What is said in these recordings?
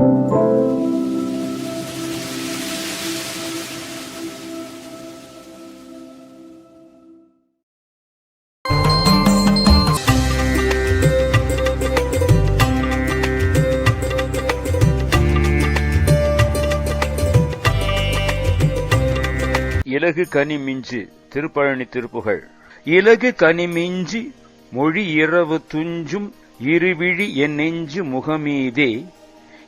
இலகு கனி மிஞ்சு திருப்பழனி திருப்புகழ் இலகு கனி மிஞ்சி மொழி இரவு துஞ்சும் இருவிழி என் நெஞ்சு முகமீதே.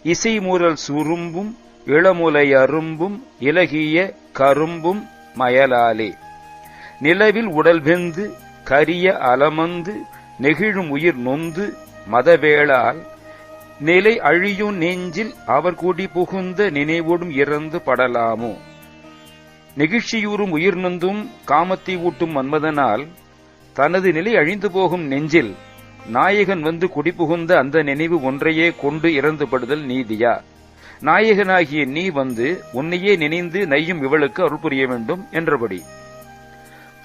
இசைமுரல் சுரும்பும் இளமுலை அரும்பும் இலகிய கரும்பும் மயலாலே. நிலவில் உடல் வெந்து கரிய அலமந்து நெகிழும் உயிர் நொந்து மதவேளால். நிலை அழியும் நெஞ்சில் அவர் கூடி புகுந்த நினைவோடும் இறந்து படலாமோ? நெகிழ்ச்சியூறும் உயிர் நொந்தும் காமத்தை ஊட்டும் மன்மதனால் தனது நிலை அழிந்து போகும் நெஞ்சில் நாயகன் வந்து குடிபுகுந்த அந்த நினைவு ஒன்றையே கொண்டு இறந்துபடுதல் நீதியா? நாயகனாகிய நீ வந்து உன்னையே நினைந்து நையும் இவளுக்கு அருள் புரிய வேண்டும் என்றபடி.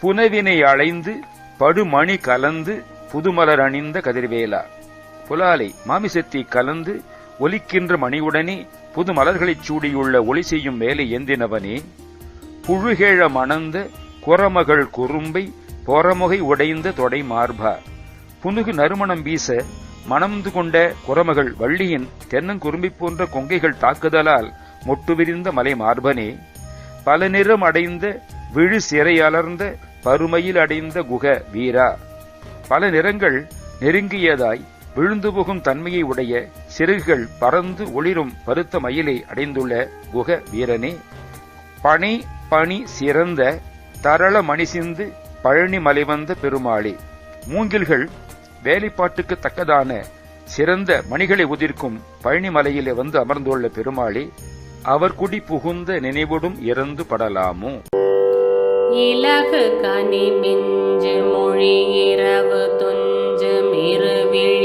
புனவினை அலைந்து படுமணி கலந்து புதுமலர் அணிந்த கதிர்வேலா. புலாலை மாமிசத்தை கலந்து ஒலிக்கின்ற மணியுடனே புது மலர்களைச் சூடியுள்ள ஒளி செய்யும் வேலை எந்தினவனே புழுகேழ மணந்த குரமகள் குறும்பை பொறமுகை உடைந்த தொடை மார்பா. புனுகு நறுமணம் வீச மணந்து கொண்ட குரமகள் வள்ளியின் தென்னங்குறும்பி போன்ற கொங்கைகள் தாக்குதலால் மொட்டு விரிந்த மலை மார்பனே. பல நிறம் அடைந்த விழு சிறை அலர்ந்த பருமையில் அடைந்த குக வீரா. பல நிறங்கள் நெருங்கியதாய் விழுந்து போகும் தன்மையை உடைய சிறகுகள் பறந்து ஒளிரும் பருத்த மயிலை அடைந்துள்ள குக வீரனே. பனி பனி சிறந்த தரள மணிசிந்து பழனி மலை வந்த பெருமாளே. மூங்கில்கள் வேலைப்பாட்டுக்கு தக்கதான சிறந்த மணிகளை உதிர்க்கும் பழனிமலையிலே வந்து அமர்ந்துள்ள பெருமாளே அவர் குடி புகுந்த நினைவுடும் இறந்து படலாமோ? இலகு கனி மிஞ்சு மொழி இரவு துஞ்சு மிருவில்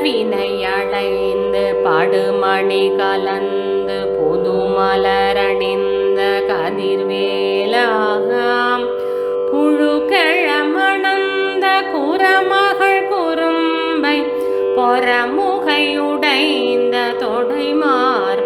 புலவினை அடைந்து படுமணி கலந்து புது மலரணிந்த கதிர்வேலாகாம். புழுக்கழமணந்த குரமகள் குறும்பை பொறமுகையுடைந்த தொடைமார்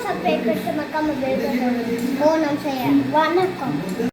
சப்ஸ்கிரைப் பண்ணுங்க மறக்காம பெல் பட்டன் ஓ நம்ம செய்ய வணக்கம்